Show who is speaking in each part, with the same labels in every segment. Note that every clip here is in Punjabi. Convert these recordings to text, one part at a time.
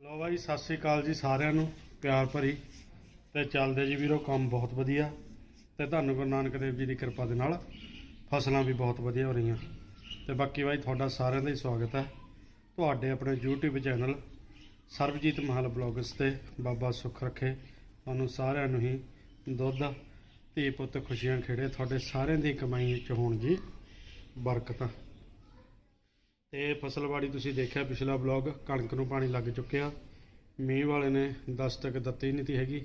Speaker 1: ਲੋ ਬਾਈ, ਸਤਿ ਸ੍ਰੀ ਅਕਾਲ ਜੀ ਸਾਰਿਆਂ ਨੂੰ। ਪਿਆਰ ਭਰੀ ਤੇ ਚੱਲਦੇ ਜੀ ਵੀਰੋ, ਕੰਮ ਬਹੁਤ ਵਧੀਆ ਤੇ ਤੁਹਾਨੂੰ ਗੁਰੂ ਨਾਨਕ ਦੇਵ ਜੀ ਦੀ ਕਿਰਪਾ ਦੇ ਨਾਲ ਫਸਲਾਂ ਵੀ ਬਹੁਤ ਵਧੀਆ ਹੋ ਰਹੀਆਂ। ਤੇ ਬਾਕੀ ਬਾਈ, ਤੁਹਾਡਾ ਸਾਰਿਆਂ ਦਾ ਹੀ ਸਵਾਗਤ ਹੈ। ਤੁਹਾਡੇ ਆਪਣੇ YouTube channel Sarabjit Mahal vlogs ਤੇ ਬਾਬਾ ਸੁੱਖ ਰੱਖੇ। ਤੁਹਾਨੂੰ ਸਾਰਿਆਂ ਨੂੰ ਹੀ ਦੁੱਧ, ਧੀ ਪੁੱਤ ਖੁਸ਼ੀਆਂ ਖੇੜੇ। ਤੁਹਾਡੇ ਸਾਰਿਆਂ ਦੀ ਕਮਾਈ ਵਿੱਚ ਹੋਣ ਜੀ ਬਰਕਤਾਂ। ਤੇ ਫਸਲਵਾੜੀ ਤੁਸੀਂ ਦੇਖਿਆ ਪਿਛਲਾ ਬਲੌਗ ਕਣਕ ਨੂੰ ਪਾਣੀ ਲੱਗ ਚੁੱਕਿਆ। ਮੀਂਹ ਵਾਲੇ ਨੇ ਦਸਤਕ ਦਿੱਤੀ ਨਹੀਂ ਤੀ ਹੈਗੀ।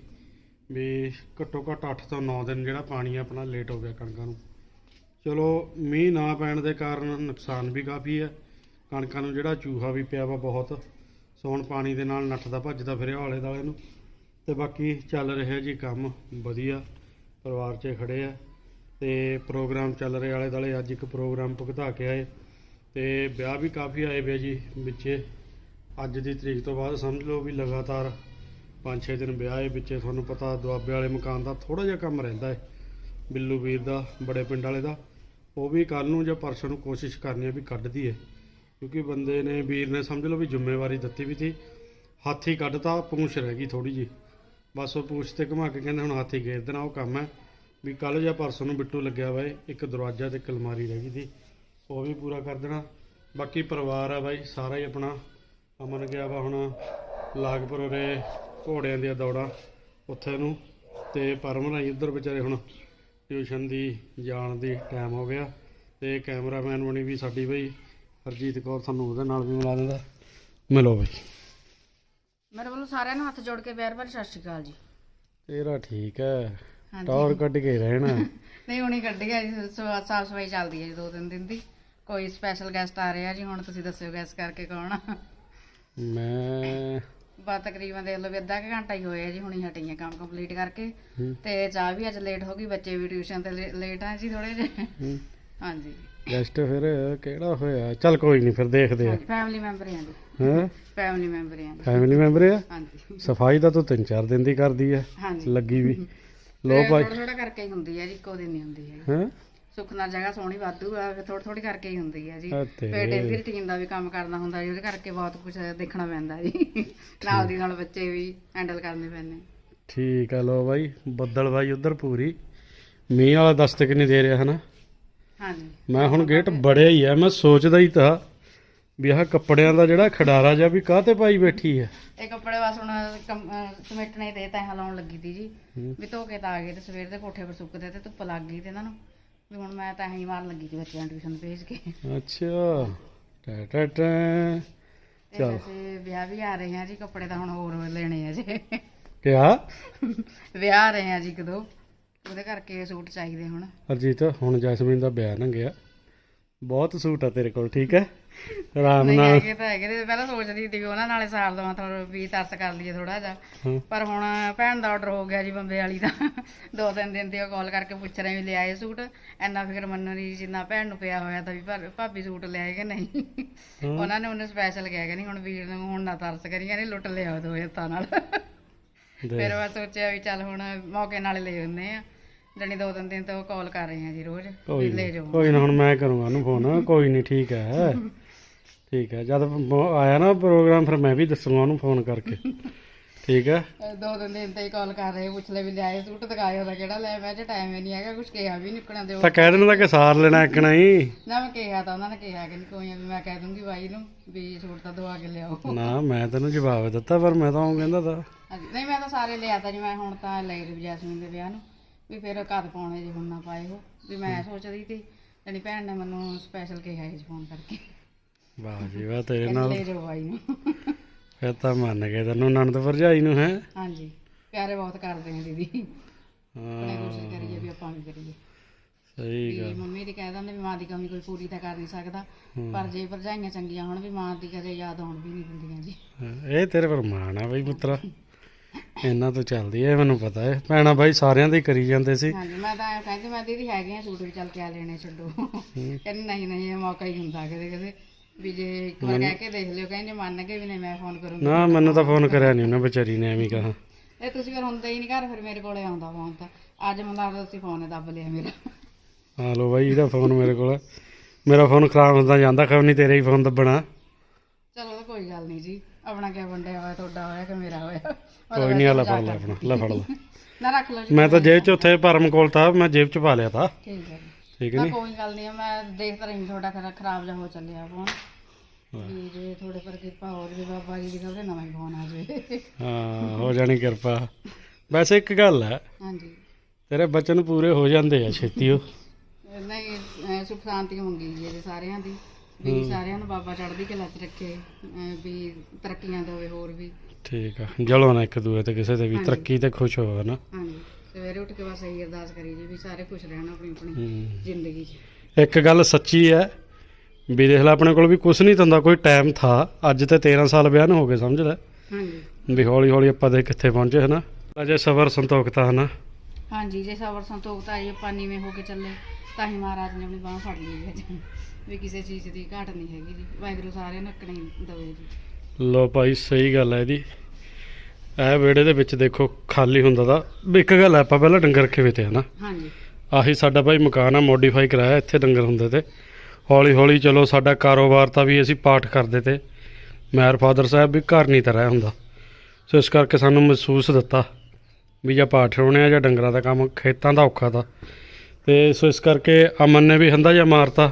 Speaker 1: ਵੀ ਘੱਟੋ ਘੱਟ 8 ਤੋਂ 9 ਦਿਨ ਜਿਹੜਾ ਪਾਣੀ ਆਪਣਾ ਲੇਟ ਹੋ ਗਿਆ ਕਣਕਾਂ ਨੂੰ। ਚਲੋ, ਮੀਂਹ ਨਾ ਪੈਣ ਦੇ ਕਾਰਨ ਨੁਕਸਾਨ ਵੀ ਕਾਫੀ ਹੈ। ਕਣਕਾਂ ਨੂੰ ਜਿਹੜਾ ਚੂਹਾ ਵੀ ਪਿਆ ਵਾ ਬਹੁਤ, ਸੌਣ ਪਾਣੀ ਦੇ ਨਾਲ ਨੱਠਦਾ ਭੱਜਦਾ ਫਿਰਿਆ ਆਲੇ ਦਾਲੇ ਨੂੰ। ਤੇ ਬਾਕੀ ਚੱਲ ਰਿਹਾ ਜੀ ਕੰਮ ਵਧੀਆ, ਪਰਿਵਾਰ 'ਚ ਖੜੇ ਆ। ਤੇ ਪ੍ਰੋਗਰਾਮ ਚੱਲ ਰਿਹਾ ਆਲੇ ਦਾਲੇ ਅੱਜ ਇੱਕ ਪ੍ਰੋਗਰਾਮ ਭੁਗਤਾ ਕੇ ਆਏ। ਤੇ ਵਿਆਹ ਵੀ ਕਾਫੀ ਆਏ ਵੇ ਜੀ ਵਿੱਚੇ। ਅੱਜ ਦੀ ਤਰੀਕ ਤੋਂ ਬਾਅਦ ਸਮਝ ਲਓ ਵੀ ਲਗਾਤਾਰ 5-6 ਦਿਨ ਵਿਆਹ ਹੈ ਵਿੱਚੇ। ਤੁਹਾਨੂੰ ਪਤਾ ਦੁਆਬੇ ਵਾਲੇ ਮਕਾਨ ਦਾ ਥੋੜਾ ਜਿਹਾ ਕੰਮ ਰਹਿੰਦਾ ਹੈ ਬਿੱਲੂ ਵੀਰ ਦਾ, ਬੜੇ ਪਿੰਡ ਵਾਲੇ ਦਾ। ਉਹ ਵੀ ਕੱਲ ਨੂੰ ਜਾਂ ਪਰਸੋਂ ਨੂੰ ਕੋਸ਼ਿਸ਼ ਕਰਨੀ ਹੈ ਵੀ ਕੱਢ ਦਈਏ। ਕਿਉਂਕਿ ਬੰਦੇ ਨੇ, ਵੀਰ ਨੇ ਸਮਝ ਲਓ ਵੀ ਜ਼ਿੰਮੇਵਾਰੀ ਦਿੱਤੀ ਵੀ ਸੀ। ਹਾਥੀ ਕੱਢਤਾ, ਪੂੰਛ ਰਹਿ ਗਈ ਥੋੜੀ ਜੀ ਬਸ ਉਹ ਪੂੰਛ ਤੇ ਘੁਮਾ ਕੇ ਕਹਿੰਦੇ ਹੁਣ ਹਾਥੀ ਗੇਰ ਦੇਣਾ ਉਹ ਕੰਮ ਹੈ। ਵੀ ਕੱਲ ਜਾਂ ਪਰਸੋਂ ਨੂੰ ਬਿੱਟੂ ਲੱਗਿਆ ਵਾ ਇੱਕ ਦਰਵਾਜ਼ਾ ਤੇ ਇੱਕ ਅਲਮਾਰੀ ਰਹਿ ਗਈ ਸੀ। ਉਹ ਵੀ ਪੂਰਾ ਕਰ ਦੇਣਾ। ਬਾਕੀ ਪਰਿਵਾਰ ਆ ਬਾਈ ਸਾਰਾ ਹੀ ਆਪਣਾ। ਅਮਨ ਗਿਆ ਵਾ ਹੁਣ ਲਾਗਪੁਰ ਉਰੇ ਘੋੜਿਆਂ ਦੀਆਂ ਦੌੜਾਂ ਉੱਥੇ ਨੂੰ। ਤੇ ਪਰਮ ਰਾਈ ਉੱਧਰ ਵਿਚਾਰੇ ਹੁਣ ਟਿਊਸ਼ਨ ਦੀ ਜਾਣ ਦੀ ਟਾਈਮ ਹੋ ਗਿਆ। ਤੇ ਕੈਮਰਾਮੈਨ ਬਣੀ ਵੀ ਸਾਡੀ ਬਈ। ਹਰਜੀਤ ਕੌਰ ਤੁਹਾਨੂੰ ਉਹਦੇ ਨਾਲ ਵੀ ਮਿਲਾ ਦਿੰਦਾ। ਮਿਲੋ ਬਈ।
Speaker 2: ਮੇਰੇ ਵੱਲੋਂ ਸਾਰਿਆਂ ਨੂੰ ਹੱਥ ਜੋੜ ਕੇ ਪਿਆਰ ਭਰੀ ਸਤਿ ਸ਼੍ਰੀ ਅਕਾਲ ਜੀ।
Speaker 1: ਤੇਰਾ ਠੀਕ ਹੈ। ਟੌਰ ਕੱਢ ਕੇ ਰਹਿਣਾ।
Speaker 2: ਨਹੀਂ ਹੁਣੀ ਕੱਢੀ ਆ ਜੀ ਸਾਫ਼ ਸਫ਼ਾਈ ਚੱਲਦੀ ਹੈ ਜੀ ਦੋ ਤਿੰਨ ਦਿਨ ਦੀ। ਕੋਈ ਸਪੈਸ਼ਲ ਗੈਸਟ ਆ ਰਿਹਾ ਜੀ ਹੁਣ ਤੁਸੀਂ ਦੱਸਿਓ ਗੈਸ ਕਰਕੇ ਕੌਣ ਆ?
Speaker 1: ਮੈਂ
Speaker 2: ਬਾ ਤਕਰੀਬਨ ਦੇਖ ਲਓ ਵੀ ਅੱਧਾ ਕੁ ਘੰਟਾ ਹੀ ਹੋਇਆ ਜੀ ਹੁਣੀ ਹਟੀ ਕੰਮ ਕੰਪਲੀਟ ਕਰਕੇ। ਤੇ ਚਾਹ ਵੀ ਅੱਜ ਲੇਟ ਹੋ ਗਈ ਬੱਚੇ ਵੀ ਟਿਊਸ਼ਨ ਤੇ ਲੇਟ ਆ ਜੀ ਥੋੜੇ ਜਿਹੇ। ਹਾਂਜੀ।
Speaker 1: ਗੈਸਟ ਫਿਰ ਕਿਹੜਾ ਹੋਇਆ? ਚੱਲ ਕੋਈ ਨਹੀਂ ਫਿਰ ਦੇਖਦੇ ਆ।
Speaker 2: ਫੈਮਿਲੀ ਮੈਂਬਰ ਆ ਜੀ।
Speaker 1: ਹਾਂ?
Speaker 2: ਫੈਮਿਲੀ ਮੈਂਬਰ ਆ
Speaker 1: ਫੈਮਿਲੀ ਮੈਂਬਰ ਆ?
Speaker 2: ਹਾਂਜੀ।
Speaker 1: ਸਫ਼ਾਈ ਤਾਂ ਤੂੰ ਤਿੰਨ ਚਾਰ ਦਿਨ ਦੀ ਕਰਦੀ ਆ ਲੱਗੀ ਵੀ। ਲੋ ਭਾਈ।
Speaker 2: ਥੋੜਾ ਕਰਕੇ ਹੀ ਹੁੰਦੀ ਹੈ ਜੀ ਇੱਕੋ ਦਿਨ ਨਹੀਂ ਹੁੰਦੀ ਹੈ
Speaker 1: ਹਾਂ?
Speaker 2: ਸੁੱਖ ਨਾਲ ਜਗ੍ਹਾ ਸੋਹਣੀ ਵਾਧੂ ਆ ਥੋੜੀ ਥੋੜੀ ਕਰਕੇ ਹੀ ਹੁੰਦੀ ਹੈ ਜੀ।
Speaker 1: ਤੇਰੇ।
Speaker 2: ਫਿਰ ਰੁਟੀਨ ਦਾ ਵੀ ਕੰਮ ਕਰਨਾ ਹੁੰਦਾ ਜੀ ਉਹਦੇ ਕਰਕੇ ਬਹੁਤ ਕੁਝ ਦੇਖਣਾ ਪੈਂਦਾ ਜੀ। ਨਾਲ ਦੀ ਨਾਲ ਬੱਚੇ ਵੀ ਹੈਂਡਲ ਕਰਨੇ ਪੈਂਦੇ।
Speaker 1: ਠੀਕ ਆ ਲੋ ਬਾਈ ਬੱਦਲ ਬਾਈ ਉਧਰ ਪੂਰੀ। ਮੀਂਹ ਵਾਲਾ ਦਸਤਕ ਨਹੀਂ ਦੇ ਰਿਹਾ ਹਨਾ?
Speaker 2: ਹਾਂਜੀ।
Speaker 1: ਮੈਂ ਹੁਣ ਗੇਟ ਬੜਿਆ ਹੀ ਆ ਮੈਂ ਸੋਚਦਾ ਹੀ ਤਾਂ। ਵੀ ਆਹ ਕੱਪੜਿਆਂ ਦਾ ਜਿਹੜਾ ਖਡਾਰਾ ਜਿਹਾ ਵੀ ਕਾਹਤੇ ਪਾਈ ਬੈਠੀ ਆ
Speaker 2: ਇਹ ਕੱਪੜੇ ਬਸ ਹੁਣ ਕੰਮ- ਅਹ ਸਮੇਟਣੇ ਤੇ ਤੈਂ ਲਾਉਣ ਲੱਗੀ ਤੀ ਜੀ। ਵੀ ਧੋ ਕੇ ਤਾਂ ਆ ਗਏ ਤੇ ਸਵੇਰ ਦੇ ਕੋਠੇ 'ਤੇ ਸੁੱਕਦੇ ਤੇ ਧੁੱਪ ਲੱਗ ਗਈ ਤੇ ਇਹਨਾਂ ਨੂੰ। ਵੀ ਹੁਣ ਮੈਂ ਤਾਂ ਹੀ ਮਾਰਨ ਲੱਗੀ ਸੀ ਬੱਚਿਆਂ ਨੂੰ ਟਿਊਸ਼ਨ ਭੇਜ ਕੇ।
Speaker 1: ਅੱਛਾ। ਟਾ ਟਾ ਟਾ।
Speaker 2: ਤੇ
Speaker 1: ਚਲੋ।
Speaker 2: ਵੈਸੇ ਵਿਆਹ ਵੀ ਆ ਰਹੇ ਆ ਜੀ ਕੱਪੜੇ ਤਾਂ ਹੁਣ ਹੋਰ ਲੈਣੇ ਆ ਜੀ।
Speaker 1: ਕਿਆ?
Speaker 2: ਵਿਆਹ ਆ ਰਹੇ ਆ ਜੀ ਇੱਕ ਦੋ। ਉਹਦੇ ਕਰਕੇ ਸੂਟ ਚਾਹੀਦੇ ਹੁਣ।
Speaker 1: ਅਰਜੀਤ ਹੁਣ ਜੈਸਮੀਨ ਦਾ ਬਿਆਨ ਹੋ ਗਿਆ ਬਹੁਤ ਸੂਟ ਆ ਤੇਰੇ ਕੋਲ ਠੀਕ ਹੈ ਆਰਾਮ
Speaker 2: ਨਹੀਂ
Speaker 1: ਨਾਲ।
Speaker 2: ਹੈਗੇ ਤਾਂ ਹੈਗੇ ਤੇ ਪਹਿਲਾਂ ਸੋਚਦੀ ਸੀ ਵੀ ਉਹਨਾਂ ਨਾਲੇ ਸਾਲ ਦਾ ਮਤਲਬ ਵੀ ਤਰਸ ਕਰ ਲਈਏ ਥੋੜਾ ਜਿਹਾ। ਪਰ ਹੁਣ ਭੈਣ ਦਾ ਆਰਡਰ ਹੋ ਗਿਆ ਜੀ ਬੰਬੇ ਵਾਲੀ ਦਾ। ਦੋ ਤਿੰਨ ਦਿਨ ਉਹ ਕਾਲ ਕਰਕੇ ਪੁੱਛ ਰਹੇ ਵੀ ਲਿਆਏ ਸੂਟ। ਐਨਾ ਫਿਕਰ ਮੰਨਣ ਦੀ ਜਿੰਨਾ ਭੈਣ ਨੂੰ ਪਿਆ ਹੋਇਆ ਤਾਂ ਵੀ ਭਾਬੀ ਸੂਟ ਲਿਆਏ ਕਿ ਨਹੀਂ। ਉਹਨਾਂ ਨੇ ਉਹਨੂੰ ਸਪੈਸ਼ਲ ਕਿਹਾ ਕਿ ਨਹੀਂ ਹੁਣ ਵੀਰ ਨੂੰ ਹੁਣ ਨਾ ਤਰਸ ਕਰੀਏ ਨਹੀਂ ਲੁੱਟ ਲਿਆ ਦੋ ਹੱਥਾਂ ਨਾਲ। ਫਿਰ ਮੈਂ ਸੋਚਿਆ ਵੀ ਚੱਲ ਹੁਣ ਮੌਕੇ ਨਾਲ ਲੈ ਹੁੰਦੇ ਆ। ਜਣੀ ਦੋ ਤਿੰਨ ਦਿਨ ਤੋਂ ਕਾਲ ਕਰ ਰਹੇ ਆ ਜੀ ਰੋਜ਼ ਲੈ
Speaker 1: ਨਾ
Speaker 2: ਜਾਓ।
Speaker 1: ਕੋਈ ਨਾ ਹੁਣ ਮੈਂ ਕਰੂੰਗਾ ਉਹਨੂੰ ਫੋਨ ਕੋਈ ਨਹੀਂ ਠੀਕ ਹੈ। ਠੀਕ ਹੈ ਜਦ ਮ- ਆਇਆ ਨਾ ਪ੍ਰੋਗਰਾਮ ਫਿਰ ਮੈਂ ਵੀ ਦੱਸੂਗਾ ਉਹਨੂੰ ਫੋਨ ਕਰਕੇ। ਠੀਕ ਹੈ?
Speaker 2: ਦੋ ਤਿੰਨ ਦਿਨ ਤੇ ਹੀ ਕਾਲ ਕਰ ਰਹੇ ਪੁੱਛ ਲੈ ਵੀ ਲਿਆਏ ਸੂਟ ਦਿਖਾਏ ਉਹਦਾ ਕਿਹੜਾ ਲੈ ਮੈਂ ਜੇ ਟਾਈਮ ਹੀ ਨਹੀਂ ਹੈਗਾ ਕੁਝ ਕਿਹਾ ਵੀ ਨਿਕਣਾ ਦਿਓ
Speaker 1: ਤਾਂ ਕਹਿ ਦੇਣਾ ਤਾਂ ਕਿ ਸਾਰ ਲੈਣਾ ਇੱਕ ਨਹੀਂ
Speaker 2: ਨਾ ਮੈਂ ਕਿਹਾ ਤਾਂ ਉਹਨਾਂ ਨੇ ਕਿਹਾ ਕਿ ਨਹੀਂ ਕੋਈ ਵੀ ਮੈਂ ਕਹਿ ਦੂੰਗੀ ਬਾਈ ਨੂੰ ਵੀ ਸੂਟ ਤਾਂ ਦਵਾ ਕੇ ਲਿਆਓ।
Speaker 1: ਨਾ ਮੈਂ ਤੈਨੂੰ ਜਵਾਬ ਦਿੱਤਾ ਪਰ ਮੈਂ ਤਾਂ ਉਹ ਕਹਿੰਦਾ ਤਾਂ।
Speaker 2: ਹਾਂਜੀ ਨਹੀਂ ਮੈਂ ਤਾਂ ਸਾਰੇ ਲਿਆ ਤਾ ਜੀ ਮੈਂ ਹੁਣ ਤਾਂ ਲੈ ਰਹੀ ਜੈਸਮੀਨ ਦੇ ਵਿਆਹ ਨੂੰ ਵੀ ਫਿਰ ਘਰ ਪਾਉਣੇ ਜੇ ਹੁਣ ਨਾ ਪਾਏ ਹੋ ਵੀ ਮੈਂ ਸੋਚਦੀ ਸੀ ਜਣੀ ਭੈਣ ਨੇ ਮੈਨੂੰ ਸਪੈਸ਼ਲ ਕਿਹਾ ਜੀ ਫੋਨ ਕਰਕੇ।
Speaker 1: ਵਾਹ ਜੀ ਵਾਹ ਤੇਰੇ ਨਾਲ।
Speaker 2: ਲੈ ਜਾਓ ਬਾਈ ਨੂੰ।
Speaker 1: ਫਿਰ ਤਾਂ ਮੰਨ ਗਏ ਤੈਨੂੰ ਨਣਦ ਭਰਜਾਈ ਨੂੰ ਹੈ?
Speaker 2: ਹਾਂਜੀ ਪਿਆਰੇ ਬਹੁਤ ਕਰਦੇ ਆ ਦੀਦੀ।
Speaker 1: ਹਾਂ
Speaker 2: ਕੋਸ਼ਿਸ਼ ਕਰੀਏ ਵੀ ਆਪਾਂ ਵੀ ਕਰੀਏ।
Speaker 1: ਸਹੀ ਗੱਲ।
Speaker 2: ਮੰਮੀ ਦੀ ਕਹਿ ਦਿੰਦੇ ਵੀ ਮਾਂ ਦੀ ਕਮੀ ਕੋਈ ਪੂਰੀ ਤਾਂ ਕਰ ਨਹੀਂ ਸਕਦਾ ਪਰ ਜੇ ਭਰਜਾਈਆਂ ਚੰਗੀਆਂ ਹੋਣ ਵੀ ਮਾਂ ਦੀ ਕਦੇ ਯਾਦ ਆਉਣ ਵੀ ਨਹੀਂ ਦਿੰਦੀਆਂ ਜੀ।
Speaker 1: ਇਹ ਤੇਰੇ ਪਰ ਮਾਣ ਆ ਬਈ ਪੁੱਤਰਾ। ਇਹਨਾਂ ਤੋਂ ਚੱਲਦੀ ਐ ਮੈਨੂੰ ਪਤਾ ਹੈ। ਭੈਣਾ ਬਾਈ ਸਾਰਿਆਂ ਦੇ ਕਰੀ ਜਾਂਦੇ ਸੀ।
Speaker 2: ਹਾਂਜੀ ਮੈਂ ਤਾਂ ਐਂ ਕਹਿੰਦੀ ਮੈਂ ਦੀਦੀ ਹੈਗੇ ਆ ਸੂਟ ਵੀ ਚੱਲ ਕੇ ਆ ਲੈਣੇ ਛੱਡੋ। ਕਹਿੰਦੀ ਨਹੀਂ ਨਹੀਂ ਇਹ ਮੌਕਾ ਹੀ ਹੁੰਦਾ ਕਦੇ ਕਦੇ ਵੀ ਜੇ ਇੱਕ ਵਾਰ ਕਹਿ ਕੇ ਦੇਖ ਲਿਓ ਕਹਿੰਦੇ ਮੰਨ ਕੇ ਵੀ ਨਹੀਂ ਮੈਂ ਫੋਨ ਕਰੂੰਗੀ।
Speaker 1: ਨਾ ਮੈਨੂੰ ਤਾਂ ਫੋਨ ਕਰਿਆ ਨਹੀਂ ਉਹਨੇ ਵਿਚਾਰੀ ਨੇ ਐਵੇਂ ਕਹਾ।
Speaker 2: ਇਹ ਤੁਸੀਂ ਫਿਰ ਹੁੰਦਾ ਹੀ ਨਹੀਂ ਘਰ ਫਿਰ ਮੇਰੇ ਕੋਲੇ ਆਉਂਦਾ ਫੋਨ ਤਾਂ। ਅੱਜ ਮੈਨੂੰ ਲੱਗਦਾ ਤੁਸੀਂ ਫੋਨ ਦੱਬ ਲਿਆ ਮੇਰਾ।
Speaker 1: ਆ ਲੋ ਬਾਈ ਇਹਦਾ ਫੋਨ ਮੇਰੇ ਕੋਲ ਹੈ। ਮੇਰਾ ਫੋਨ ਖਰਾਬ ਹੁੰਦਾ ਜਾਂਦਾ ਖਬਰ ਨਹੀਂ ਤੇਰੇ ਹੀ ਫੋਨ ਦੱਬਣਾ।
Speaker 2: ਚਲੋ ਕੋਈ ਗੱਲ ਨਹੀਂ ਜੀ। ਆਪਣਾ ਕਿਆ ਵੰਡਿਆ ਹੋਇਆ ਤੁਹਾਡਾ ਹੋਇਆ ਕਿ ਮੇਰਾ ਹੋਇਆ?
Speaker 1: ਕੋਈ ਨਹੀਂ ਲੈ ਫੜ ਲੈ ਆਪਣਾ ਲੈ ਫੜ ਲੈ।
Speaker 2: ਨਾ ਰੱਖ ਲਓ ਜੀ
Speaker 1: ਮੈਂ ਤਾਂ ਜੇਬ 'ਚ ਉੱਥੇ ਭਰਮ ਕੋਲ ਤਾਂ ਮੈਂ ਜੇਬ 'ਚ ਪਾ ਲਿਆ ਤਾ
Speaker 2: ਠੀਕ ਹੈ
Speaker 1: ਠੀਕ
Speaker 2: ਨਾ
Speaker 1: ਨਹੀਂ
Speaker 2: ਕੋਈ ਗੱਲ ਨਹੀਂ ਮੈਂ ਦੇਖਦਾ ਰਹੀ ਤੁਹਾਡਾ ਖਰਾ ਖਰਾਬ ਜਾ ਹੋ ਚੱਲਿਆ ਫੋਨ ਜੇ ਥੋੜੇ ਪਰ ਕਿਰਪਾ ਹੋਰ ਵੀ ਬਾਬਾ ਜੀ ਦੀ ਤੇ ਨਵਾਂ ਹੀ ਫੋਨ ਆ ਜਾਵੇ।
Speaker 1: ਹਾਂ ਹੋ ਜਾਣੀ ਕਿਰਪਾ। ਵੈਸੇ ਇੱਕ ਗੱਲ ਹੈ
Speaker 2: ਹਾਂਜੀ।
Speaker 1: ਤੇਰੇ ਬਚਨ ਪੂਰੇ ਹੋ ਜਾਂਦੇ ਆ ਛੇਤੀ ਉਹ।
Speaker 2: ਨਹੀਂ ਅਹ ਸੁਖ ਸ਼ਾਂਤੀ ਮੰਗੀ ਜੀ ਇਹਦੇ ਸਾਰਿਆਂ ਦੀ। ਵੀ ਸਾਰਿਆਂ ਨੂੰ ਬਾਬਾ ਚੜ੍ਹਦੀ ਕਲਾ ਚ ਰੱਖੇ ਅਹ ਵੀ ਤਰੱਕੀਆਂ ਦੇਵੇ ਹੋਰ ਵੀ।
Speaker 1: ਠੀਕ ਆ ਜਲੋ ਨਾ ਇੱਕ ਦੂਏ ਤੇ ਕਿਸੇ ਤੇ ਵੀ
Speaker 2: ਹਾਂਜੀ।
Speaker 1: ਤਰੱਕੀ ਤੇ ਖੁਸ਼ ਹੋਵੇ ਨਾ।
Speaker 2: ਹਾਂਜੀ। ਸਵੇਰੇ ਉੱਠ ਕੇ ਬਸ ਇਹੀ ਅਰਦਾਸ ਕਰੀ ਜੀ ਵੀ ਸਾਰੇ ਖੁਸ਼ ਰਹਿਣ ਆਪਣੀ ਆਪਣੀ। ਜ਼ਿੰਦਗੀ। 'ਚ
Speaker 1: ਇੱਕ ਗੱਲ ਸੱਚੀ ਹੈ ਵੀ ਦੇਖ ਲੈ ਆਪਣੇ ਕੋਲ ਵੀ ਕੁਝ ਨਹੀਂ ਤੰਦਾ ਕੋਈ ਟਾਈਮ ਥਾ। ਅੱਜ ਤੇ 13 ਸਾਲ ਵਿਆਹ ਨੂੰ ਹੋ ਗਏ ਸਮਝ ਲੈ।
Speaker 2: ਹਾਂਜੀ।
Speaker 1: ਵੀ ਹੌਲੀ ਹੌਲੀ ਆਪਾਂ ਦੇ ਕਿੱਥੇ ਪਹੁੰਚੇ ਹਨਾ? ਅਜੇ ਸਬਰ ਸੰਤੋਖਤਾ ਹਨਾ?
Speaker 2: ਹਾਂਜੀ ਜੇ ਸਬਰ ਸੰਤੋਖਤਾ ਇਹ ਆਪਾਂ ਨੀਵੇਂ ਹੋ ਕੇ ਚੱਲੇ ਤਾਂ ਹੀ ਮਹਾਰਾਜ ਨੇ ਆਪਣੀ ਬਾਹ ਫੜ ਲਈ ਹੈ ਜੀ ਵੀ ਕਿਸੇ ਚੀਜ਼ ਦੀ ਘਾਟ ਨਹੀਂ ਹੈਗੀ ਜੀ। ਵਾਹਿਗੁਰੂ ਸਾਰਿਆਂ ਨੂੰ ਰੱਖਣੀ ਦਵੇ ਜੀ।
Speaker 1: ਲੋ ਭਾਈ ਸਹੀ ਗੱਲ ਹੈ ਇਹਦੀ। ਇਹ ਵਿਹੜੇ ਦੇ ਵਿੱਚ ਦੇਖੋ ਖਾਲੀ ਹੁੰਦਾ ਦਾ ਇੱਕ ਗੱਲ ਹੈ ਆਪਾਂ ਪਹਿਲਾਂ ਡੰਗਰ ਰੱਖੇ ਹੋਏ ਤੇ ਹਨਾ?
Speaker 2: ਹਾਂਜੀ।
Speaker 1: ਆਹੀ ਸਾਡਾ ਭਾਈ ਮਕਾਨ ਆ ਮੋਡੀਫਾਈ ਕਰਾਇਆ ਇੱਥੇ ਡੰਗਰ ਹੁੰਦੇ ਤੇ। ਹੌਲੀ ਹੌਲੀ ਚਲੋ ਸਾਡਾ ਕਾਰੋਬਾਰ ਤਾਂ ਵੀ ਅਸੀਂ ਪਾਠ ਕਰਦੇ ਤੇ। ਮੈਰ ਫਾਦਰ ਸਾਹਿਬ ਵੀ ਘਰ ਨਹੀਂ ਤਾਂ ਰਹਿ ਹੁੰਦਾ। ਸੋ ਇਸ ਕਰਕੇ ਸਾਨੂੰ ਮਹਿਸੂਸ ਦਿੱਤਾ ਵੀ ਜਾਂ ਪਾਠ ਹੋਣੇ ਆ ਜਾਂ ਡੰਗਰਾਂ ਦਾ ਕੰਮ ਖੇਤਾਂ ਦਾ ਔਖਾ ਤਾਂ। ਤੇ ਸੋ ਇਸ ਕਰਕੇ ਅਮਨ ਨੇ ਵੀ ਹੰਦਾ ਜਿਹਾ ਮਾਰਤਾ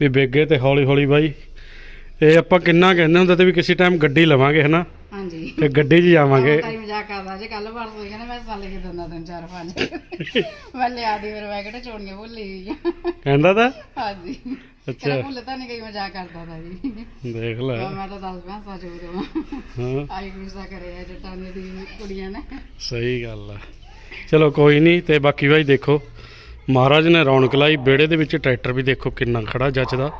Speaker 1: ਵੀ ਬੇਗੇ ਤੇ ਹੌਲੀ ਹੌਲੀ ਬਾਈ। ਇਹ ਆਪਾਂ ਕਿੰਨਾ ਕਹਿੰਦੇ ਹੁੰਦੇ ਤੇ ਵੀ ਕਿਸੇ ਟਾਈਮ ਗੱਡੀ ਲਵਾਂਗੇ ਹਨਾ?
Speaker 2: ਹਾਂਜੀ।
Speaker 1: ਤੇ ਗੱਡੀ 'ਚ ਜਾਵਾਂਗੇ।
Speaker 2: ਤਾਰੀ ਮਜ਼ਾਕ ਕਰਦਾ ਜੇ ਕੱਲ ਪਰਸੋਂ ਹੀ ਕਹਿੰਦਾ ਮੈਂ ਸਾਲ ਕੇ ਦਿੰਦਾ ਤਿੰਨ ਚਾਰ ਪੰਜ। ਮੈਂ ਲਿਆ ਦੀ ਫਿਰ ਮੈਂ ਕਿਹੜਾ ਚੋਣੀਆਂ ਭੁੱਲੀ ਗਈ।
Speaker 1: ਕਹਿੰਦਾ ਤਾਂ?
Speaker 2: ਹਾਂਜੀ।
Speaker 1: ਅੱਛਾ।
Speaker 2: ਭੁੱਲ ਤਾਂ ਨਹੀਂ ਗਈ ਮਜ਼ਾਕ ਕਰਦਾ ਤਾ ਜੀ।
Speaker 1: ਦੇਖ ਲੈ।
Speaker 2: ਮੈਂ ਤਾਂ ਦੱਸ ਪਿਆ ਸੱਚ ਬੋਲਦਾ
Speaker 1: ਹਾਂ।
Speaker 2: ਆਈ ਗੁੱਸਾ ਕਰਿਆ ਜੱਟਾਂ ਦੀ ਕੁੜੀਆਂ ਨੇ।
Speaker 1: ਸਹੀ ਗੱਲ ਆ। ਚਲੋ ਕੋਈ ਨਹੀਂ ਤੇ ਬਾਕੀ ਭਾਈ ਦੇਖੋ ਮਹਾਰਾਜ ਨੇ ਰੌਣਕ ਲਾਈ ਵਿਹੜੇ ਦੇ ਵਿੱਚ ਟਰੈਕਟਰ ਵੀ ਦੇਖੋ ਕਿੰਨਾ ਖੜਾ ਜੱਚਦਾ।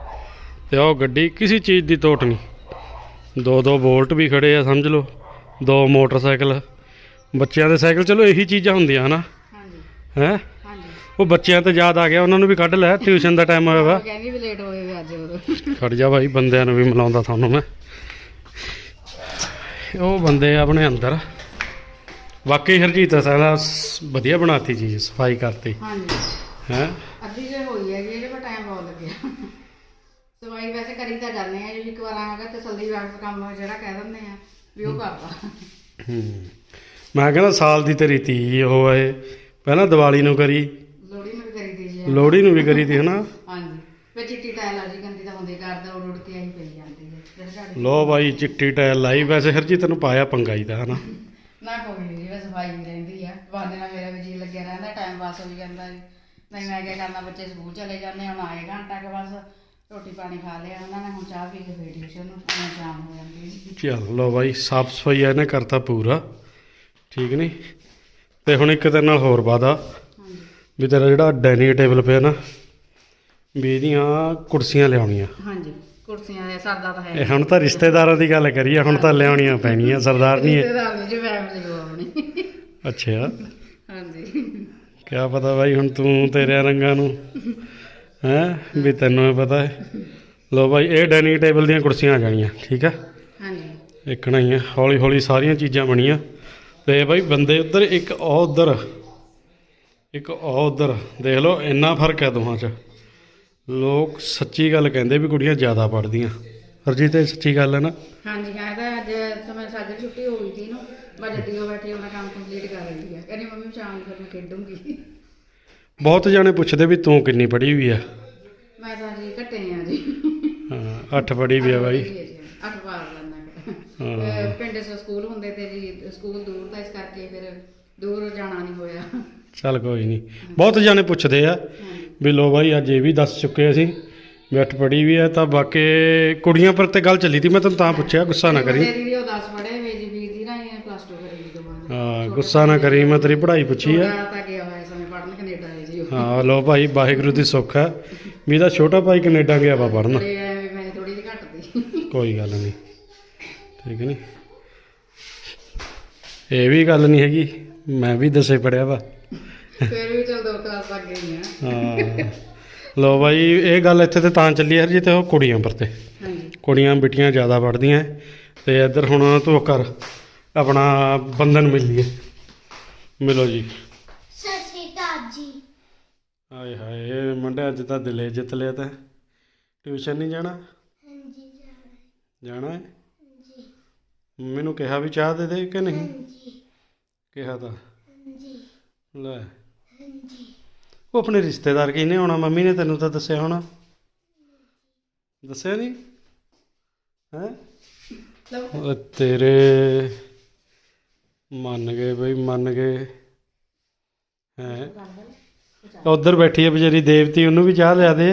Speaker 1: ਤੇ ਉਹ ਗੱਡੀ ਕਿਸੇ ਚੀਜ਼ ਦੀ ਤੋਟ ਨਹੀਂ ਦੋ ਦੋ ਵੋਲਟ ਵੀ ਖੜੇ ਆ ਸਮਝ ਲਓ। ਦੋ ਮੋਟਰਸਾਈਕਲ। ਬੱਚਿਆਂ ਦੇ ਸਾਈਕਲ ਚਲੋ ਇਹੀ ਚੀਜ਼ਾਂ ਹੁੰਦੀਆਂ ਹਨਾ?
Speaker 2: ਹਾਂਜੀ।
Speaker 1: ਹੈ?
Speaker 2: ਹਾਂਜੀ।
Speaker 1: ਉਹ ਬੱਚਿਆਂ ਤੇ ਯਾਦ ਆ ਗਿਆ ਉਹਨਾਂ ਨੂੰ ਵੀ ਕੱਢ ਲੈ ਟਿਊਸ਼ਨ ਦਾ ਟਾਈਮ ਹੋਇਆ ਵਾ।
Speaker 2: ਉਹ ਕਹਿੰਦੀ ਵੀ ਲੇਟ ਹੋਏ ਵੇ ਅੱਜ ਉਦੋਂ।
Speaker 1: ਖੜ ਜਾ ਭਾਈ ਬੰਦਿਆਂ ਨੂੰ ਵੀ ਮਿਲਾਉਂਦਾ ਤੁਹਾਨੂੰ ਮੈਂ। ਉਹ ਬੰਦੇ ਆਪਣੇ ਅੰਦਰ। ਵਾਕਈ ਹਰਜੀਤ ਸਾਡਾ ਵਧੀਆ ਬਣਾਤੀ ਚੀਜ਼ ਸਫ਼ਾਈ ਕਰਤੀ।
Speaker 2: ਹਾਂਜੀ।
Speaker 1: ਹੈ?
Speaker 2: ਅੱਧੀ ਜੇ ਹੋਈ ਹੈ ਇਹਦੇ ਪਰ ਟਾਈਮ ਬਹੁਤ ਲੱਗਿਆ। ਸਵਾਈ ਵੈਸੇ ਕਰੀ ਤਾਂ ਜਾਂਦੇ ਆ ਜੇ ਇੱਕ ਵਾਰ ਆਗਾ ਤਸੱਲੀ ਵਾਰ ਕੰਮ ਜਿਹੜਾ ਕਹਿ ਦਿੰਦੇ ਆ ਵੀ ਉਹ ਕਰਦਾ।
Speaker 1: ਮੈਂ ਕਹਿੰਦਾ ਸਾਲ ਦੀ ਤੇਰੀ ਤੀ ਉਹ ਹੈ ਪਹਿਲਾਂ ਦੀਵਾਲੀ ਨੂੰ ਕਰੀ।
Speaker 2: ਲੋੜੀ ਨੂੰ ਵੀ ਕਰੀ ਦੀ ਜੀ
Speaker 1: ਲੋਹੜੀ ਨੂੰ ਵੀ ਕਰੀ ਤੀ ਹਨਾ?
Speaker 2: ਹਾਂਜੀ। ਫੇ ਚਿੱਟੀ ਟਾਇਲ ਆ ਜੀ ਗੰਦੀ ਤਾਂ ਹੁੰਦੀ ਕਰਦਾ ਉੜ ਉੜ ਕੇ ਆਹੀ ਪਈ ਜਾਂਦੀ ਹੈ ਜਿਹੜਾ
Speaker 1: ਲੋ ਭਾਈ ਚਿੱਟੀ ਟਾਇਲ ਲਾਈ। ਵੈਸੇ ਹਰਜੀਤ ਨੂੰ ਪਾਇਆ ਪੰਗਾ ਹੀ ਦਾ ਹਨਾ?
Speaker 2: ਨਾ ਕੋਈ ਨਹੀਂ ਜੀ ਸਫ਼ਾਈ ਵੀ ਰਹਿੰਦੀ ਆ। ਬਹਾਨੇ ਨਾਲ ਮੇਰਾ ਵੀ ਜੀ ਲੱਗਿਆ ਰਹਿੰਦਾ ਟਾਈਮ ਪਾਸ ਹੋ ਜਾਂਦਾ ਜੀ। ਨਹੀਂ ਮੈਂ ਕਿਆ ਕਰਨਾ ਬੱਚੇ ਸਕੂਲ ਚਲੇ ਜਾਂਦੇ ਹੁਣ ਆਏ ਘੰਟਾ ਕੇ ਬਸ। ਰੋਟੀ ਪਾਣੀ ਖਾ ਲਿਆ ਉਹਨਾਂ ਨੇ ਹੁਣ ਚਾਹ ਪੀ ਕੇ ਫੇਰ ਟਿਊਸ਼ਨ ਨੂੰ ਹੁਣ ਸ਼ਾਮ ਹੋ ਜਾਂਦੀ
Speaker 1: ਚੱਲ ਲੋ ਭਾਈ ਸਾਫ਼ ਸਫ਼ਾਈ ਇਹਨੇ ਕਰਤਾ ਪੂਰਾ ਠੀਕ ਨਹੀਂ ਤੇ ਹੁਣ ਇੱਕ ਤੇਰੇ ਨਾਲ ਹੋਰ ਵਾਦਾ ਵੀ ਤੇਰਾ ਜਿਹੜਾ ਡਾਈਨਿੰਗ ਟੇਬਲ ਪਿਆ ਨਾ ਵੀ ਇਹਦੀਆਂ ਕੁਰਸੀਆਂ ਲਿਆਉਣੀਆਂ।
Speaker 2: ਹਾਂਜੀ ਕੁਰਸੀਆਂ ਦੇ ਸਰਦਾ ਤਾਂ ਹੈ
Speaker 1: ਇਹ ਹੁਣ ਤਾਂ ਰਿਸ਼ਤੇਦਾਰਾਂ ਦੀ ਗੱਲ ਕਰੀਏ ਹੁਣ ਤਾਂ ਲਿਆਉਣੀਆਂ ਪੈਣੀਆਂ ਸਰਦਾਰ ਨਹੀਂ ਹੈ
Speaker 2: ਰਿਸ਼ਤੇਦਾਰ ਨਹੀਂ ਜੀ ਫੈਮਿਲੀ ਕੋ ਆਪਣੀ
Speaker 1: ਅੱਛਾ।
Speaker 2: ਹਾਂਜੀ।
Speaker 1: ਕਿਆ ਪਤਾ ਬਾਈ ਹੁਣ ਤੂੰ ਤੇਰੇ ਰੰਗਾਂ ਨੂੰ ਹੈ? ਵੀ ਤੈਨੂੰ ਇਹ ਪਤਾ ਹੈ। ਲੋ ਬਾਈ ਇਹ ਡਾਈਨਿੰਗ ਟੇਬਲ ਦੀਆਂ ਕੁਰਸੀਆਂ ਆ ਜਾਣੀਆਂ ਠੀਕ ਆ?
Speaker 2: ਹਾਂਜੀ।
Speaker 1: ਇੱਕਣਾ ਹੀ ਆ ਹੌਲੀ ਹੌਲੀ ਸਾਰੀਆਂ ਚੀਜ਼ਾਂ ਬਣੀਆਂ। ਤੇ ਬਾਈ ਬੰਦੇ ਉੱਧਰ ਇੱਕ ਉਹ ਉੱਧਰ ਇੱਕ ਉਹ ਉੱਧਰ। ਦੇਖ ਲਓ ਇੰਨਾ ਫ਼ਰਕ ਹੈ ਦੋਹਾਂ 'ਚ। ਲੋਕ ਸੱਚੀ ਗੱਲ ਕਹਿੰਦੇ ਵੀ ਕੁੜੀਆਂ ਜ਼ਿਆਦਾ ਪੜ੍ਹਦੀਆਂ। ਹਰਜੀਤ ਇਹ ਸੱਚੀ ਗੱਲ ਹੈ ਨਾ?
Speaker 2: ਹਾਂਜੀ ਹਾਂ ਤਾਂ ਅੱਜ ਸਮੇਂ ਸਾਡੀ ਛੁੱਟੀ ਹੋ ਗਈ ਸੀ ਨੂੰ ਮੈਂ ਜੱਦੀ ਬੈਠੀ ਆਪਣਾ ਕੰਮ ਕੰਪਲੀਟ ਕਰ ਰਹੀ ਹੈ ਕਹਿੰਦੀ ਮੰਮੀ ਸ਼ਾਮ ਨੂੰ ਮੈਂ ਖੇਡੂੰਗੀ।
Speaker 1: ਬਹੁਤ ਜਾਣੇ ਪੁੱਛਦੇ ਵੀ ਤੂੰ ਕਿੰਨੀ ਪੜ੍ਹੀ ਹੋਈ ਆ?
Speaker 2: ਮੈਂ ਤਾਂ ਜੀ ਘਟੇ ਆ ਜੀ।
Speaker 1: ਹਾਂ ਅੱਠ ਪੜ੍ਹੀ ਵੀ ਆ ਬਾਈ।
Speaker 2: ਅੱਠ ਪਾਰ ਲੈਣਾ
Speaker 1: ਹਾਂ।
Speaker 2: ਪਿੰਡ 'ਚ ਸਕੂਲ ਹੁੰਦੇ ਤੇ ਜੀ ਸਕੂਲ ਦੂਰ ਦਾ ਇਸ ਕਰਕੇ ਫਿਰ ਦੂਰ ਜਾਣਾ ਨਹੀਂ ਹੋਇਆ।
Speaker 1: ਚੱਲ ਕੋਈ ਨਹੀਂ। ਬਹੁਤ ਜਾਣੇ ਪੁੱਛਦੇ ਆ ਵੀ ਲੋ ਬਾਈ ਅੱਜ ਇਹ ਵੀ ਦੱਸ ਚੁੱਕੇ ਅਸੀਂ ਵੀ ਅੱਠ ਪੜ੍ਹੀ ਵੀ ਆ ਤਾਂ ਬਾਕੀ ਕੁੜੀਆਂ ਪਰ ਤੇ ਗੱਲ ਚੱਲੀ ਤੀ ਮੈਂ ਤੈਨੂੰ ਤਾਂ ਪੁੱਛਿਆ ਗੁੱਸਾ ਨਾ ਕਰੀ।
Speaker 2: ਮੇਰੀ ਉਹ 10 ਪੜ੍ਹੇ ਵੇ ਜੀ ਵੀਰ ਦੀ ਨਾ ਪਲੱਸ 2 ਕਰੀ
Speaker 1: ਹਾਂ ਗੁੱਸਾ ਨਾ ਕਰੀ ਮੈਂ ਤੇਰੀ ਪੜ੍ਹਾਈ ਪੁੱਛੀ ਆ
Speaker 2: ਛੋਟਾ ਤਾਂ ਗਿਆ ਹੋਇਆ ਸਮੇਂ ਪੜਨ ਕੈਨੇਡਾ ਹੈ
Speaker 1: ਹਾਂ ਲੋ ਭਾਈ ਵਾਹਿਗੁਰੂ ਦੀ ਸੁੱਖ ਹੈ। ਇਹਦਾ ਛੋਟਾ ਭਾਈ ਕੈਨੇਡਾ ਗਿਆ ਵਾ ਪੜਨ
Speaker 2: ਤੇ ਐਵੇਂ ਮੈਂ ਥੋੜੀ ਜਿਹੀ ਘੱਟ ਤੀ
Speaker 1: ਕੋਈ ਗੱਲ ਨਹੀਂ। ਠੀਕ ਨਹੀਂ ਇਹ ਵੀ ਗੱਲ ਨਹੀਂ ਹੈਗੀ। ਮੈਂ ਵੀ ਦਸੇ ਪੜਿਆ ਵਾ।
Speaker 2: ਫਿਰ ਵੀ ਚਲ ਦੋ ਕਲਾਸ ਅੱਗੇ ਹੀ ਆ।
Speaker 1: ਹਾਂ। ਲੋ ਭਾਈ ਇਹ ਗੱਲ ਇੱਥੇ ਤੇ ਤਾਂ ਚੱਲੀ ਹਰ ਜੀ ਤੇ ਉਹ ਕੁੜੀਆਂ ਪਰ ਤੇ। ਕੁੜੀਆਂ ਬਿਟੀਆਂ ਜ਼ਿਆਦਾ ਪੜ੍ਹਦੀਆਂ ਤੇ ਇੱਧਰ ਹੁਣ ਤੂੰ ਕਰ ਆਪਣਾ ਬੰਧਨ ਮਿਲ ਲਈਏ ਮਿਲੋ ਜੀ। ਹਾਏ ਹਾਏ ਮੁੰਡੇ ਅੱਜ ਤਾਂ ਦਿਲੇ ਜਿੱਤ ਲਿਆ ਤਾਂ। ਟਿਊਸ਼ਨ ਨਹੀਂ ਜਾਣਾ?
Speaker 3: ਹਾਂਜੀ ਜਾਣਾ
Speaker 1: ਜਾਣਾ ਹੈ?
Speaker 3: ਜੀ
Speaker 1: ਮੰਮੀ ਨੂੰ ਕਿਹਾ ਵੀ ਚਾਹ ਦੇ ਦੇ ਕਿ ਨਹੀਂ?
Speaker 3: ਹਾਂਜੀ।
Speaker 1: ਕਿਹਾ ਤਾਂ।
Speaker 3: ਹਾਂਜੀ।
Speaker 1: ਲੈ।
Speaker 3: ਹਾਂਜੀ।
Speaker 1: ਉਹ ਆਪਣੇ ਰਿਸ਼ਤੇਦਾਰ ਕਿਹਨੇ ਆਉਣਾ? ਮੰਮੀ ਨੇ ਤੈਨੂੰ ਤਾਂ ਦੱਸਿਆ ਹੋਣਾ। ਦੱਸਿਆ ਨਹੀਂ? ਹੈ? ਤੇਰੇ ਮੰਨ ਗਏ ਬਈ ਮੰਨ ਗਏ। ਹੈ? ਉਧਰ ਬੈਠੀ ਹੈ ਵਿਚਾਰੀ ਦੇਵਤੀ ਉਹਨੂੰ ਵੀ ਚਾਹ ਲਿਆ ਦੇ।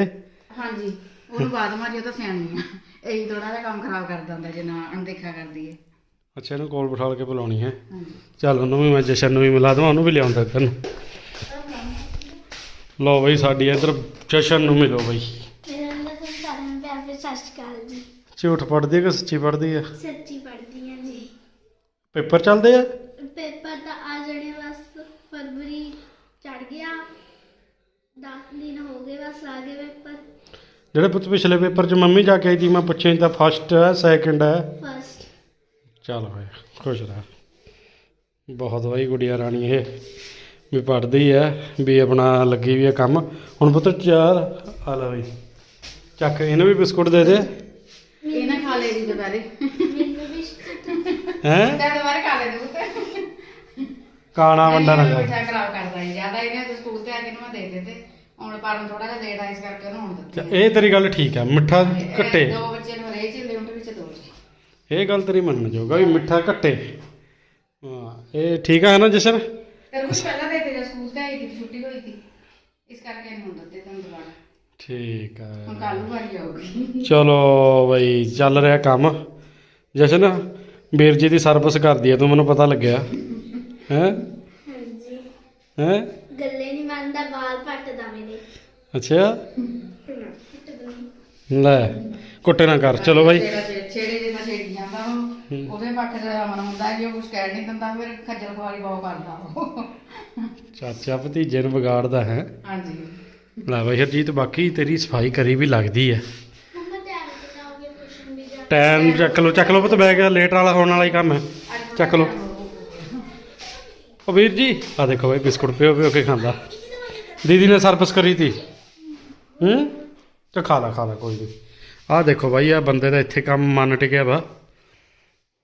Speaker 2: ਹਾਂਜੀ ਉਹਨੂੰ ਬਾਦ ਮਾਰੀ ਉਹ ਤਾਂ ਸਿਆਣੀ ਆ। ਇਹੀ ਥੋੜਾ ਜਿਹਾ ਕੰਮ ਖਰਾਬ ਕਰ ਦਿੰਦਾ ਜੇ ਨਾ ਅਣਦੇਖਾ ਕਰਦੀ ਹੈ
Speaker 1: ਅੱਛਾ ਇਹਨੂੰ ਕੋਲ ਬਿਠਾ ਕੇ ਬੁਲਾਉਣੀ ਹੈ।
Speaker 2: ਹਾਂਜੀ।
Speaker 1: ਚੱਲ ਉਹਨੂੰ ਵੀ ਮੈਂ ਜਸ਼ਨ ਨੂੰ ਵੀ ਮਿਲਾ ਦਵਾਂ ਉਹਨੂੰ ਵੀ ਲਿਆਉਂਦਾ ਇੱਧਰ ਨੂੰ। ਲਓ ਬਈ ਸਾਡੀ ਇੱਧਰ ਜਸ਼ਨ ਨੂੰ ਮਿਲੋ ਬਈ।
Speaker 3: ਮੇਰਾ ਨਾਮ ਤਾਂ ਸਾਰਿਆਂ ਨੂੰ ਪਿਆਰ ਭਰੀ ਸਤਿ ਸ਼੍ਰੀ ਅਕਾਲ ਜੀ।
Speaker 1: ਝੂਠ ਪੜਦੀ ਹੈ ਕਿ ਸੱਚੀ ਪੜਦੀ ਹੈ?
Speaker 3: ਸੱਚੀ ਪੜ੍ਹਦੀ ਹਾਂ ਜੀ।
Speaker 1: ਪੇਪਰ ਚੱਲਦੇ ਆ?
Speaker 3: ਪੇਪਰ ਤਾਂ ਆ ਜਾਣੇ ਬਸ ਫਰਵਰੀ ਚੜ ਗਿਆ। 10 ਦਿਨ ਹੋ ਗਏ ਬਸ ਆ ਗਏ ਪੇਪਰ।
Speaker 1: ਜਿਹੜੇ ਪੁੱਤ ਪਿਛਲੇ ਪੇਪਰ 'ਚ ਮੰਮੀ ਜਾ ਕੇ ਆਈ ਸੀ ਮੈਂ ਪੁੱਛਿਆ ਸੀ ਤਾਂ ਫਸਟ ਹੈ ਸੈਕਿੰਡ ਹੈ?
Speaker 3: ਫਸਟ
Speaker 1: ਚੱਲ ਹੋਇਆ ਖੁਸ਼ ਰਹਿ। ਬਹੁਤ ਵਾਈ ਗੁੜੀਆ ਰਾਣੀ ਇਹ ਵੀ ਪੜ੍ਹਦੀ ਹੈ ਵੀ ਆਪਣਾ ਲੱਗੀ ਵੀ ਹੈ ਕੰਮ। ਹੁਣ ਪੁੱਤ ਚਾਰ ਆ ਲੈ ਬਈ ਚੱਕ ਇਹਨੂੰ ਵੀ ਬਿਸਕੁਟ ਦੇ ਦੇ।
Speaker 2: ਇਹ ਨਾ ਖਾ ਲੈ ਜੀ ਦੁਪਹਿਰੇ
Speaker 3: ਮੈਨੂੰ ਵੀ
Speaker 1: ਹੈ?
Speaker 2: ਤਾਂ ਦੁਪਹਿਰੇ ਖਾ ਲੈ ਦੂ
Speaker 1: ਕਾਣਾ ਵੰਡਾ ਨਾ ਕਰ
Speaker 2: ਮਿੱਠਾ ਖਰਾਬ ਕਰਦਾ ਹੈ ਜ਼ਿਆਦਾ ਇਹਨੇ ਤਾਂ ਸਕੂਲ ਤੇ ਆ ਕੇ ਨੂੰ ਮੈਂ ਦੇ ਦਿੱਤੇ ਹੁਣ ਪਰਨ ਥੋੜਾ ਜਿਹਾ ਲੇਟ ਆ ਇਸ ਕਰਕੇ ਉਹਨੂੰ ਹੁਣ ਦਿੱਤੇ
Speaker 1: ਇਹ ਤੇਰੀ ਗੱਲ ਠੀਕ ਹੈ ਮਿੱਠਾ
Speaker 2: ਇਹ
Speaker 1: ਘੱਟੇ।
Speaker 2: ਦੋ ਬੱਚੇ ਨੂੰ ਰਹੇ ਸੀ ਲਿਮਟ ਵਿੱਚ ਦੋ ਜੀ।
Speaker 1: ਇਹ ਗੱਲ ਤੇਰੀ ਮੰਨਣ ਜੋਗਾ ਵੀ ਮਿੱਠਾ ਘੱਟੇ। ਹਾਂ ਇਹ ਠੀਕ ਹੈ ਨਾ ਜਸ਼ਨ?
Speaker 2: ਤੇ ਉਹ ਪਹਿਲਾਂ ਦੇ ਤੇ ਸਕੂਲ ਤੇ ਆਈ ਸੀ ਛੁੱਟੀ ਹੋਈ ਸੀ। ਇਸ ਕਰਕੇ ਇਹਨੂੰ ਹੁਣ ਦਿੱਤੇ ਤੁਹਾਨੂੰ ਦੁਬਾਰਾ।
Speaker 1: ਠੀਕ
Speaker 2: ਹੁਣ
Speaker 1: ਹੈ
Speaker 2: ਕੱਲ ਨੂੰ ਬਣ ਜਾਊਗੀ
Speaker 1: ਚਲੋ ਬਈ ਚੱਲ ਰਿਹਾ ਕੰਮ। ਜਸ਼ਨ ਵੀਰ ਜੀ ਦੀ ਸਰਵਿਸ ਕਰਦੀ ਹੈ ਤੂੰ ਮੈਨੂੰ ਪਤਾ ਲੱਗਿਆ। ਹੈ?
Speaker 3: ਹਾਂਜੀ।
Speaker 1: ਹੈ?
Speaker 3: ਗੱਲੇ ਨਹੀਂ ਮੰਨਦਾ ਗਾਲ ਪੱਟਦਾ
Speaker 1: ਅੱਛਾ। ਲੈ ਕੁੱਟੇ ਨਾ ਕਰ ਚਲੋ ਬਾਈ।
Speaker 2: ਛੇੜੇ ਜੇ ਤਾਂ ਛੇੜੀ ਜਾਂਦਾ ਉਹ ਉਹਦੇ ਪੱਖ ਦਾ ਅਮਨ ਹੁੰਦਾ ਕਿ ਉਹ ਕੁਝ ਕਹਿ ਨਹੀਂ ਦਿੰਦਾ ਫਿਰ ਖੱਜਲ ਖੁਆਰੀ ਬਹੁਤ ਕਰਦਾ ਉਹ।
Speaker 1: ਚਾਚਾ ਭਤੀਜੇ ਨੂੰ ਵਿਗਾੜਦਾ ਹੈ।
Speaker 2: ਹਾਂਜੀ।
Speaker 1: ਲੈ ਬਾਈ ਹਰਜੀਤ ਬਾਕੀ ਤੇਰੀ ਸਫ਼ਾਈ ਕਰੀ ਵੀ ਲੱਗਦੀ ਹੈ।
Speaker 3: ਜਾ
Speaker 1: ਟਾਈਮ ਚੱਕ ਲਓ ਚੱਕ ਲਓ ਪੁੱਤ ਬੈਗ ਲੇਟ ਵਾਲਾ ਹੋਣ ਵਾਲਾ ਹੀ ਕੰਮ ਹੈ। ਚੱਕ ਲਓ। ਉਹ ਵੀਰ ਜੀ ਆ ਦੇਖੋ ਬਾਈ ਬਿਸਕੁਟ ਪਿਓ ਪਿਓ ਕੇ ਖਾਂਦਾ। ਦੀਦੀ ਨੇ ਸਰਵਿਸ ਕਰੀ ਤੀ। ਹੂੰ? ਤੇ ਖਾ ਲਾ ਖਾ ਲਾ ਕੋਈ ਨਹੀਂ ਆਹ ਦੇਖੋ ਬਾਈ ਆ ਬੰਦੇ ਦਾ ਇੱਥੇ ਕੰਮ ਮੰਨ ਟਿਕਿਆ ਵਾ।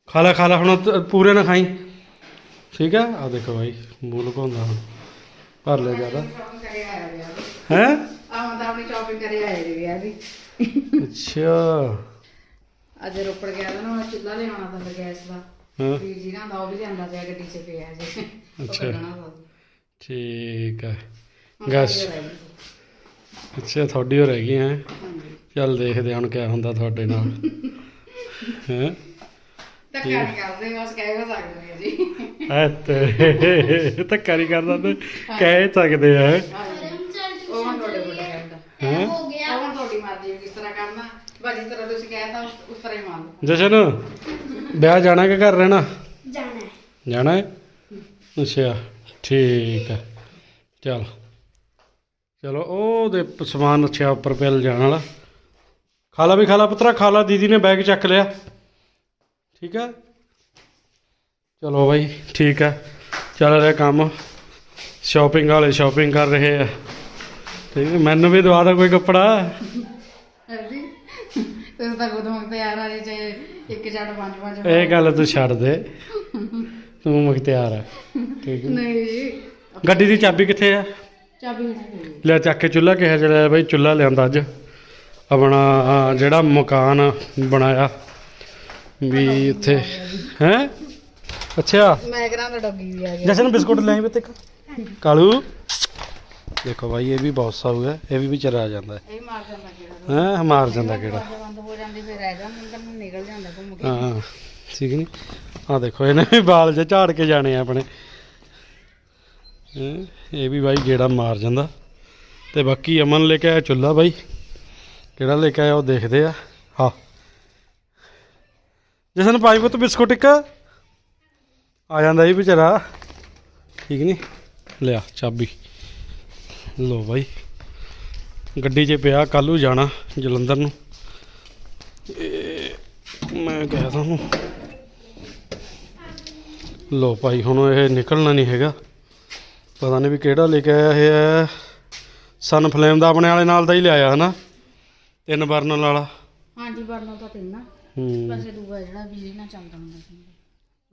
Speaker 1: ਖਾ ਲਾ ਖਾ ਲਾ ਹੁਣ ਪੂਰੇ ਨਾ ਖਾਈ। ਠੀਕ ਆ? ਆ ਦੇਖੋ ਬਾਈ ਮੂੰਹ ਲੁਕਾਉਂਦਾ ਹੁਣ। ਭਰ ਲੈ ਜ਼ਿਆਦਾ। ਹੈ?
Speaker 2: ਤਾਂ ਆਪਣੀ ਸ਼ਾਪਿੰਗ ਕਰੇ ਆਏ ਜੀ ਵਿਆਹ ਦੀ।
Speaker 1: ਅੱਛਾ।
Speaker 2: ਅੱਜ ਰੋਪੜ ਗਿਆ ਤਾਂ ਨਾ ਚੁੱਲ੍ਹਾ ਲਿਆਉਣਾ ਤਾਂ ਗੈਸ ਦਾ।
Speaker 1: ਹਾਂ।
Speaker 2: ਵੀਰ ਜੀ ਨਾ ਦਾ ਉਹ ਵੀ ਲਿਆਂਦਾ ਪਿਆ ਗੱਡੀ 'ਚ ਪਿਆ ਜੀ।
Speaker 1: ਅੱਛਾ।
Speaker 2: ਵਾ।
Speaker 1: ਠੀਕ ਹੈ ਗੈਸ। ਅੱਛਾ ਤੁਹਾਡੀ ਹੋ ਰਹਿ ਗਈ ਹੈ
Speaker 2: ਹਾਂਜੀ।
Speaker 1: ਚੱਲ ਦੇਖਦੇ ਹਾਂ ਹੁਣ ਕਿਆ ਹੁੰਦਾ ਤੁਹਾਡੇ ਨਾਲ। ਹੈ?
Speaker 2: ਧੱਕਾ ਨਹੀਂ ਕਰਦੇ ਬਸ ਕਹਿ ਹੋ ਸਕਦੇ ਆ ਜੀ।
Speaker 1: ਐ ਤੇ ਧੱਕਾ ਨਹੀਂ ਕਰਦਾ ਤੇ ਕਹਿ ਸਕਦੇ ਆ।
Speaker 2: ਉਹ ਹੁਣ ਤੁਹਾਡੇ ਕੋਲ ਕਹਿੰਦਾ।
Speaker 1: ਹੈਂ?
Speaker 3: ਹੋ ਗਿਆ।
Speaker 2: ਉਹ ਹੁਣ ਤੁਹਾਡੀ ਮਰਜ਼ੀ ਹੈ ਕਿਸ ਤਰ੍ਹਾਂ ਕਰਨਾ। ਬਸ ਜਿਸ ਤਰ੍ਹਾਂ ਤੁਸੀਂ ਕਹਿਤਾ ਉਸ ਉਸ ਤਰ੍ਹਾਂ ਹੀ ਮੰਨ ਲਓ।
Speaker 1: ਜਸ਼ਨ ਵਿਆਹ ਜਾਣਾ ਕਿ ਘਰ ਰਹਿਣਾ?
Speaker 3: ਜਾਣਾ ਹੈ।
Speaker 1: ਜਾਣਾ ਹੈ? ਅੱਛਾ ਠੀਕ ਹੈ। ਚਲ। ਚਲੋ ਉਹਦੇ ਸਮਾਨ ਅੱਛਾ ਉੱਪਰ ਪਿਆ ਜਾਣ ਵਾਲਾ। ਖਾ ਲਾ ਵੀ ਖਾ ਲਾ ਪੁੱਤਰਾ ਖਾ ਲਾ ਦੀਦੀ ਨੇ ਬੈਗ ਚੱਕ ਲਿਆ। ਠੀਕ ਹੈ ਚਲੋ ਬਾਈ ਠੀਕ ਹੈ ਚੱਲ ਰਿਹਾ ਕੰਮ। ਸ਼ਾਪਿੰਗ ਵਾਲੇ ਸ਼ਾਪਿੰਗ ਕਰ ਰਹੇ ਆ। ਠੀਕ ਹੈ ਮੈਨੂੰ ਵੀ ਦਵਾ ਦਾ ਕੋਈ ਕੱਪੜਾ।
Speaker 2: ਹਾਂਜੀ। ਤੁਸੀਂ ਤਾਂ ਖੁਦ ਮੰਗਤੇ ਯਾਰ ਆ ਜੇ ਇੱਕ ਜੱਟ ਪੰਜ ਪੰਜ
Speaker 1: ਇਹ ਗੱਲ ਤੂੰ ਛੱਡ ਦੇ। ਤੂੰ ਮੁਖਤਿਆਰ ਹੈ ਠੀਕ ਹੈ
Speaker 2: ਨਹੀਂ।
Speaker 1: ਗੱਡੀ ਦੀ ਚਾਬੀ ਕਿੱਥੇ ਆ?
Speaker 2: ਚਾਬੀ
Speaker 1: ਲੈ ਚੱਕ ਕੇ ਚੁੱਲ੍ਹਾ ਕਿਹਾ ਜਿਹੜਾ ਬਈ ਚੁੱਲ੍ਹਾ ਲਿਆਂਦਾ ਅੱਜ। ਆਪਣਾ ਆਹ ਜਿਹੜਾ ਮਕਾਨ ਬਣਾਇਆ ਵੀ ਉੱਥੇ ਹੈ? ਅੱਛਾ।
Speaker 2: ਮੈਂ ਕਰਾਂ ਤਾਂ ਡੱਗੀ ਵੀ ਆ ਗਈ
Speaker 1: ਜਸ਼ਨ ਬਿਸਕੁਟ ਲੈ ਆਈ ਬਤੇ ਕਾਲੂ। ਦੇਖੋ ਭਾਈ ਇਹ ਵੀ ਬਹੁਤ ਸਾਊ ਹੈ। ਇਹ ਵੀ ਵਿਚਾਰਾ ਆ ਜਾਂਦਾ ਹੈ।
Speaker 2: ਇਹ ਮਾਰ ਜਾਂਦਾ ਕਿਹੜਾ।
Speaker 1: ਹੈਂ? ਮਾਰ ਜਾਂਦਾ ਕਿਹੜਾ।
Speaker 2: ਦਰਵਾਜ਼ਾ ਬੰਦ ਹੋ ਜਾਂਦੀ ਫਿਰ ਰਹਿ ਜਾਂਦਾ ਅੰਦਰ ਨੂੰ ਨਿਕਲ ਜਾਂਦਾ ਘੁੰਮ ਕੇ।
Speaker 1: ਹਾਂ ਠੀਕ ਨਹੀਂ ਆ ਦੇਖੋ ਇਹਨੇ ਵੀ ਵਾਲ ਜੇ ਝਾੜ ਕੇ ਜਾਣੇ ਆ ਆਪਣੇ। ਇਹ ਵੀ ਬਾਈ ਗੇੜਾ ਮਾਰ ਜਾਂਦਾ। ਤੇ ਬਾਕੀ ਅਮਨ ਲੈ ਕੇ ਆਇਆ ਚੁੱਲਾ ਬਾਈ। ਕਿਹੜਾ ਲੈ ਕੇ ਆਇਆ ਉਹ ਦੇਖਦੇ ਆ। ਹਾਂ। ਜਸਨ, ਪਾਈ ਪੁੱਤ ਬਿਸਕੁਟ ਇੱਕ। ਆ ਜਾਂਦਾ ਇਹ ਵਿਚਾਰਾ। ਠੀਕ ਨਹੀਂ ਲਿਆ, ਚਾਬੀ। ਲੋ ਬਾਈ। ਗੱਡੀ 'ਚ ਪਿਆ, ਕੱਲ੍ਹ ਜਾਣਾ ਜਲੰਧਰ ਨੂੰ। ਇਹ ਮੈਂ ਕਿਹਾ ਤੁਹਾਨੂੰ ਲੋ ਭਾਈ, ਹੁਣ ਇਹ ਨਿਕਲਣਾ ਨਹੀਂ ਹੈਗਾ। ਪਤਾ ਨਹੀਂ ਵੀ ਕਿਹੜਾ ਲੈ ਕੇ ਆਇਆ ਇਹ ਹੈ। ਸਨ ਫਲੇਮ ਦਾ ਆਪਣੇ ਵਾਲੇ ਨਾਲ ਦਾ ਹੀ ਲਿਆਇਆ ਹਨਾ। ਤਿੰਨ ਬਰਨਲ ਵਾਲਾ।
Speaker 2: ਹਾਂਜੀ ਬਰਨਰ ਤਾਂ ਤਿੰਨ ਆ।
Speaker 1: ਹੂੰ।
Speaker 2: ਵੈਸੇ ਦੂਆ ਜਿਹੜਾ ਬਿਜਲੀ ਨਾਲ ਚੱਲਦਾ ਹੁੰਦਾ ਸੀ।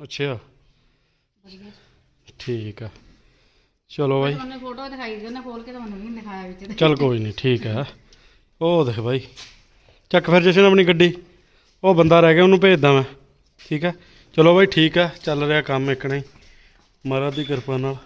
Speaker 1: ਅੱਛਾ।
Speaker 2: ਵਧੀਆ
Speaker 1: ਠੀਕ ਆ। ਚਲੋ ਬਾਈ।
Speaker 2: ਤੁਹਾਨੂੰ ਫੋਟੋ ਦਿਖਾਈ ਦੀ ਉਹਨੇ ਖੋਲ ਕੇ ਤਾਂ ਮੈਨੂੰ ਦਿਖਾਇਆ ਵਿੱਚ
Speaker 1: ਚੱਲ ਕੋਈ ਨਹੀਂ ਠੀਕ ਆ। ਉਹ ਦੇਖ ਬਾਈ। ਚੱਕ ਫਿਰ ਜਸ਼ਨ ਆਪਣੀ ਗੱਡੀ। ਉਹ ਬੰਦਾ ਰਹਿ ਗਿਆ ਉਹਨੂੰ ਭੇਜਦਾ ਮੈਂ। ਠੀਕ ਆ। ਚਲੋ ਬਾਈ ਠੀਕ ਆ। ਚੱਲ ਰਿਹਾ ਕੰਮ ਇੱਕ ਨਹੀਂ। ਮਹਾਰਾਜ ਦੀ ਕਿਰਪਾ ਨਾਲ।